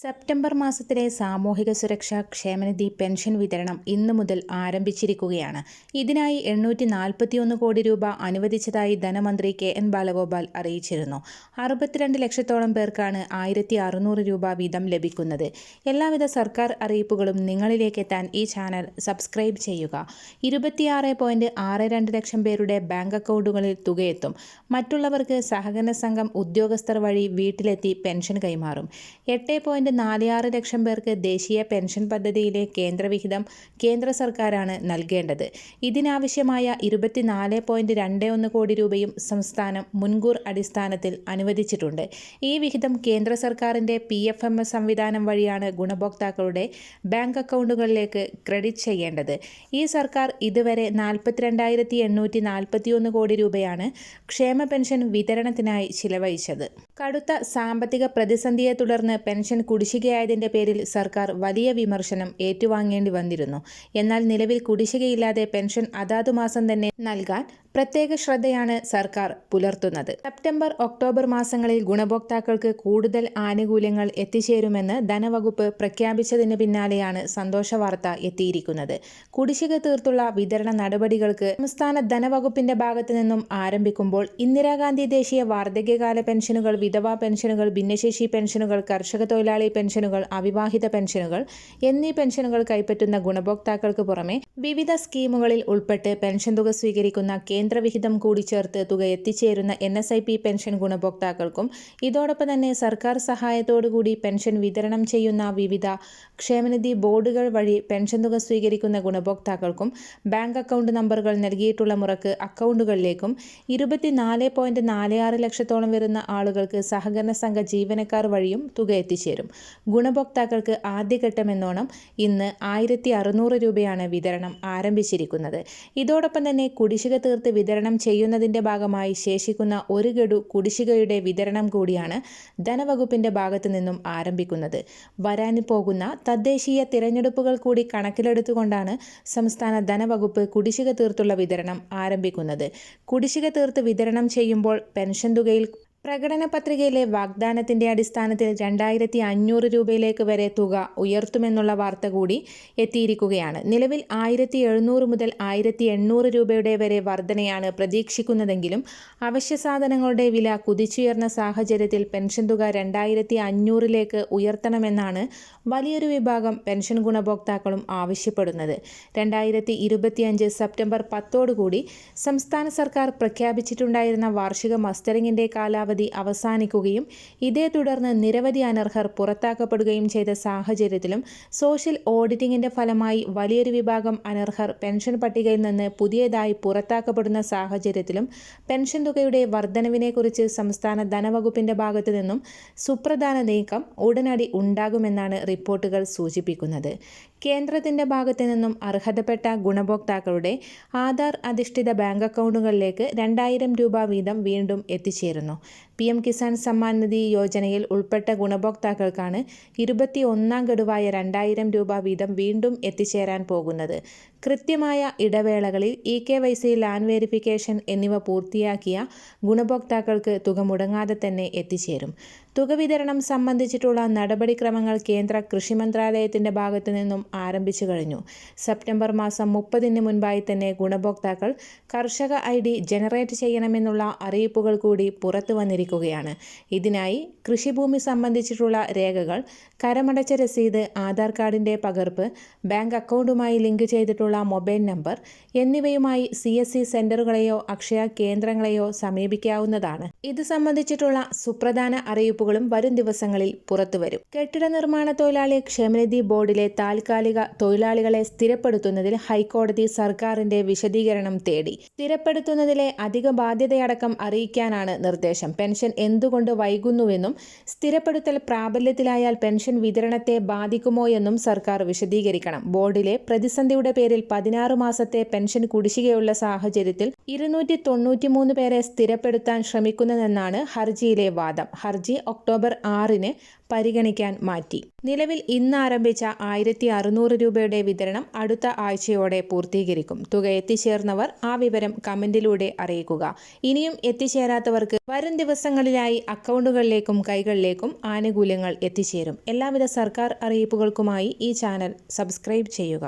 September മാസത്തിലെ സാമൂഹിക സുരക്ഷാ ക്ഷേമനിധി പെൻഷൻ വിതരണം ഇന്നു മുതൽ ആരംഭിച്ചിരിക്കുകയാണ്. ഇതിനായി എണ്ണൂറ്റി നാൽപ്പത്തിയൊന്ന് കോടി രൂപ അനുവദിച്ചതായി ധനമന്ത്രി കെ എൻ ബാലഗോപാൽ അറിയിച്ചിരുന്നു. അറുപത്തിരണ്ട് ലക്ഷത്തോളം പേർക്കാണ് ആയിരത്തി അറുന്നൂറ് രൂപ വീതം ലഭിക്കുന്നത്. എല്ലാവിധ സർക്കാർ അറിയിപ്പുകളും നിങ്ങളിലേക്ക് എത്താൻ ഈ ചാനൽ സബ്സ്ക്രൈബ് ചെയ്യുക. ഇരുപത്തിയാറ് പോയിന്റ് ആറ് രണ്ട് ലക്ഷം പേരുടെ ബാങ്ക് അക്കൗണ്ടുകളിൽ തുകയെത്തും. മറ്റുള്ളവർക്ക് സഹകരണ സംഘം ഉദ്യോഗസ്ഥർ വഴി വീട്ടിലെത്തി പെൻഷൻ കൈമാറും. എട്ട് നാല് ആറ് ലക്ഷം പേർക്ക് ദേശീയ പെൻഷൻ പദ്ധതിയിലെ കേന്ദ്രവിഹിതം കേന്ദ്ര സർക്കാരാണ് നൽകേണ്ടത്. ഇതിനാവശ്യമായ ഇരുപത്തിനാല് പോയിന്റ് രണ്ട് ഒന്ന് കോടി രൂപയും സംസ്ഥാനം മുൻകൂർ അടിസ്ഥാനത്തിൽ അനുവദിച്ചിട്ടുണ്ട്. ഈ വിഹിതം കേന്ദ്ര സർക്കാരിന്റെ പി എഫ് എം എസ് സംവിധാനം വഴിയാണ് ഗുണഭോക്താക്കളുടെ ബാങ്ക് അക്കൗണ്ടുകളിലേക്ക് ക്രെഡിറ്റ് ചെയ്യേണ്ടത്. ഈ സർക്കാർ ഇതുവരെ നാൽപ്പത്തിരണ്ടായിരത്തി എണ്ണൂറ്റി നാൽപ്പത്തിയൊന്ന് കോടി രൂപയാണ് ക്ഷേമ പെൻഷൻ വിതരണത്തിനായി ചിലവഴിച്ചത്. കടുത്ത സാമ്പത്തിക പ്രതിസന്ധിയെ തുടർന്ന് പെൻഷൻ കുടിശ്ശികയായതിന്റെ പേരിൽ സർക്കാർ വലിയ വിമർശനം ഏറ്റുവാങ്ങേണ്ടി വന്നിരുന്നു. എന്നാൽ നിലവിൽ കുടിശ്ശികയില്ലാതെ പെൻഷൻ അതാതു മാസം തന്നെ നൽകാൻ പ്രത്യേക ശ്രദ്ധയാണ് സർക്കാർ പുലർത്തുന്നത്. സെപ്റ്റംബർ ഒക്ടോബർ മാസങ്ങളിൽ ഗുണഭോക്താക്കൾക്ക് കൂടുതൽ ആനുകൂല്യങ്ങൾ എത്തിച്ചേരുമെന്ന് ധനവകുപ്പ് പ്രഖ്യാപിച്ചതിന് പിന്നാലെയാണ് സന്തോഷ വാർത്ത എത്തിയിരിക്കുന്നത്. കുടിശ്ശിക തീർത്തുള്ള വിതരണ നടപടികൾക്ക് സംസ്ഥാന ധനവകുപ്പിന്റെ ഭാഗത്തു നിന്നും ആരംഭിക്കുമ്പോൾ ഇന്ദിരാഗാന്ധി ദേശീയ വാർദ്ധക്യകാല പെൻഷനുകൾ വിധവാ പെൻഷനുകൾ ഭിന്നശേഷി പെൻഷനുകൾ കർഷക തൊഴിലാളി പെൻഷനുകൾ അവിവാഹിത പെൻഷനുകൾ എന്നീ പെൻഷനുകൾ കൈപ്പറ്റുന്ന ഗുണഭോക്താക്കൾക്ക് പുറമെ വിവിധ സ്കീമുകളിൽ ഉൾപ്പെട്ട് പെൻഷൻ തുക സ്വീകരിക്കുന്ന കേന്ദ്രവിഹിതം കൂടി ചേർത്ത് തുക എത്തിച്ചേരുന്ന N S I P pension ഗുണഭോക്താക്കൾക്കും ഇതോടൊപ്പം തന്നെ സർക്കാർ സഹായത്തോടുകൂടി പെൻഷൻ വിതരണം ചെയ്യുന്ന വിവിധ ക്ഷേമനിധി ബോർഡുകൾ വഴി പെൻഷൻ തുക സ്വീകരിക്കുന്ന ഗുണഭോക്താക്കൾക്കും ബാങ്ക് അക്കൗണ്ട് നമ്പറുകൾ നൽകിയിട്ടുള്ള മുറക്ക് അക്കൗണ്ടുകളിലേക്കും ഇരുപത്തിനാല് പോയിന്റ് നാല് ആറ് ലക്ഷത്തോളം വരുന്ന ആളുകൾക്ക് സഹകരണ സംഘ ജീവനക്കാർ വഴിയും തുക എത്തിച്ചേരും. ഗുണഭോക്താക്കൾക്ക് ആദ്യഘട്ടമെന്നോണം ഇന്ന് ആയിരത്തി അറുന്നൂറ് രൂപയാണ് വിതരണം ആരംഭിച്ചിരിക്കുന്നത്. ഇതോടൊപ്പം തന്നെ കുടിശ്ശിക തീർത്ത് വിതരണം ചെയ്യുന്നതിന്റെ ഭാഗമായി ശേഷിക്കുന്ന ഒരു ഗഡു കുടിശ്ശികയുടെ വിതരണം കൂടിയാണ് ധനവകുപ്പിന്റെ ഭാഗത്തു നിന്നും ആരംഭിക്കുന്നത്. വരാൻ പോകുന്ന തദ്ദേശീയ തിരഞ്ഞെടുപ്പുകൾ കൂടി കണക്കിലെടുത്തുകൊണ്ടാണ് സംസ്ഥാന ധനവകുപ്പ് കുടിശ്ശിക തീർത്തുള്ള വിതരണം ആരംഭിക്കുന്നത്. കുടിശ്ശിക തീർത്ത് വിതരണം ചെയ്യുമ്പോൾ പെൻഷൻ തുകയിൽ പ്രകടന പത്രികയിലെ വാഗ്ദാനത്തിന്റെ അടിസ്ഥാനത്തിൽ രണ്ടായിരത്തി അഞ്ഞൂറ് രൂപയിലേക്ക് വരെ തുക ഉയർത്തുമെന്നുള്ള വാർത്ത കൂടി എത്തിയിരിക്കുകയാണ്. നിലവിൽ ആയിരത്തി എഴുന്നൂറ് മുതൽ ആയിരത്തി എണ്ണൂറ് രൂപയുടെ വരെ വർധനയാണ് പ്രതീക്ഷിക്കുന്നതെങ്കിലും അവശ്യ സാധനങ്ങളുടെ വില കുതിച്ചുയർന്ന സാഹചര്യത്തിൽ പെൻഷൻ തുക രണ്ടായിരത്തി അഞ്ഞൂറിലേക്ക് ഉയർത്തണമെന്നാണ് വലിയൊരു വിഭാഗം പെൻഷൻ ഗുണഭോക്താക്കളും ആവശ്യപ്പെടുന്നത്. രണ്ടായിരത്തി ഇരുപത്തിയഞ്ച് സെപ്റ്റംബർ പത്തോടുകൂടി സംസ്ഥാന സർക്കാർ പ്രഖ്യാപിച്ചിട്ടുണ്ടായിരുന്ന വാർഷിക മസ്റ്ററിംഗിന്റെ കാലാവധി കാലാവധി അവസാനിക്കുകയും ഇതേ തുടർന്ന് നിരവധി അനർഹർ പുറത്താക്കപ്പെടുകയും ചെയ്ത സാഹചര്യത്തിലും സോഷ്യൽ ഓഡിറ്റിംഗിന്റെ ഫലമായി വലിയൊരു വിഭാഗം അനർഹർ പെൻഷൻ പട്ടികയിൽ നിന്ന് പുതിയതായി പുറത്താക്കപ്പെടുന്ന സാഹചര്യത്തിലും പെൻഷൻ തുകയുടെ വർധനവിനെക്കുറിച്ച് സംസ്ഥാന ധനവകുപ്പിന്റെ ഭാഗത്തു നിന്നും സുപ്രധാന നീക്കം ഉടനടി ഉണ്ടാകുമെന്നാണ് റിപ്പോർട്ടുകൾ സൂചിപ്പിക്കുന്നത്. കേന്ദ്രത്തിന്റെ ഭാഗത്തു നിന്നും അർഹതപ്പെട്ട ഗുണഭോക്താക്കളുടെ ആധാർ അധിഷ്ഠിത ബാങ്ക് അക്കൗണ്ടുകളിലേക്ക് രണ്ടായിരം രൂപ വീതം വീണ്ടും എത്തിച്ചേരുന്നു. പി എം കിസാൻ സമ്മാൻ നിധി യോജനയിൽ ഉൾപ്പെട്ട ഗുണഭോക്താക്കൾക്കാണ് ഇരുപത്തി ഒന്നാം ഗഡുവായ രണ്ടായിരം രൂപ വീതം വീണ്ടും എത്തിച്ചേരാൻ പോകുന്നത്. കൃത്യമായ ഇടവേളകളിൽ E K Y C land verification എന്നിവ പൂർത്തിയാക്കിയ ഗുണഭോക്താക്കൾക്ക് തുക മുടങ്ങാതെ തന്നെ എത്തിച്ചേരും. തുക വിതരണം സംബന്ധിച്ചിട്ടുള്ള നടപടിക്രമങ്ങൾ കേന്ദ്ര കൃഷി മന്ത്രാലയത്തിന്റെ ഭാഗത്തു നിന്നും ആരംഭിച്ചു കഴിഞ്ഞു. സെപ്റ്റംബർ മാസം മുപ്പതിന് മുൻപായി തന്നെ ഗുണഭോക്താക്കൾ കർഷക ഐ ഡി ജനറേറ്റ് ചെയ്യണമെന്നുള്ള അറിയിപ്പുകൾ കൂടി പുറത്തു വന്നിരിക്കുകയാണ് ഇതിനായി കൃഷിഭൂമി സംബന്ധിച്ചിട്ടുള്ള രേഖകൾ കരമടച്ച രസീത് ആധാർ കാർഡിന്റെ പകർപ്പ് ബാങ്ക് അക്കൗണ്ടുമായി ലിങ്ക് ചെയ്തിട്ടുള്ള മൊബൈൽ നമ്പർ എന്നിവയുമായി സി എസ് സി സെന്ററുകളെയോ അക്ഷയ കേന്ദ്രങ്ങളെയോ സമീപിക്കാവുന്നതാണ്. ഇത് സംബന്ധിച്ചിട്ടുള്ള സുപ്രധാന അറിയിപ്പുകളും വരും ദിവസങ്ങളിൽ പുറത്തുവരും. കെട്ടിട നിർമ്മാണ തൊഴിലാളി ക്ഷേമനിധി ബോർഡിലെ താൽക്കാലിക തൊഴിലാളികളെ സ്ഥിരപ്പെടുത്തുന്നതിൽ ഹൈക്കോടതി സർക്കാരിന്റെ വിശദീകരണം തേടി. സ്ഥിരപ്പെടുത്തുന്നതിലെ അധിക ബാധ്യതയടക്കം അറിയിക്കാനാണ് നിർദ്ദേശം. പെൻഷൻ എന്തുകൊണ്ട് വൈകുന്നുവെന്നും സ്ഥിരപ്പെടുത്തൽ പ്രാബല്യത്തിലായാൽ പെൻഷൻ വിതരണത്തെ ബാധിക്കുമോ എന്നും സർക്കാർ വിശദീകരിക്കണം. ബോർഡിലെ പ്രതിസന്ധിയുടെ പേരിൽ പതിനാറ് മാസത്തെ പെൻഷൻ കുടിശ്ശികയുള്ള സാഹചര്യത്തിൽ ഇരുന്നൂറ്റി തൊണ്ണൂറ്റിമൂന്ന് പേരെ സ്ഥിരപ്പെടുത്താൻ ശ്രമിക്കുന്നതെന്നാണ് ഹർജിയിലെ വാദം. ഹർജി ഒക്ടോബർ ആറിന് പരിഗണിക്കാൻ മാറ്റി. നിലവിൽ ഇന്ന് ആരംഭിച്ച ആയിരത്തി അറുന്നൂറ് രൂപയുടെ വിതരണം അടുത്ത ആഴ്ചയോടെ പൂർത്തീകരിക്കും. തുക എത്തിച്ചേർന്നവർ ആ വിവരം കമന്റിലൂടെ അറിയിക്കുക. ഇനിയും എത്തിച്ചേരാത്തവർക്ക് വരും ദിവസങ്ങളിലായി അക്കൗണ്ടുകളിലേക്കും കൈകളിലേക്കും ആനുകൂല്യങ്ങൾ എത്തിച്ചേരും. എല്ലാവിധ സർക്കാർ അറിയിപ്പുകൾക്കുമായി ഈ ചാനൽ സബ്സ്ക്രൈബ് ചെയ്യുക.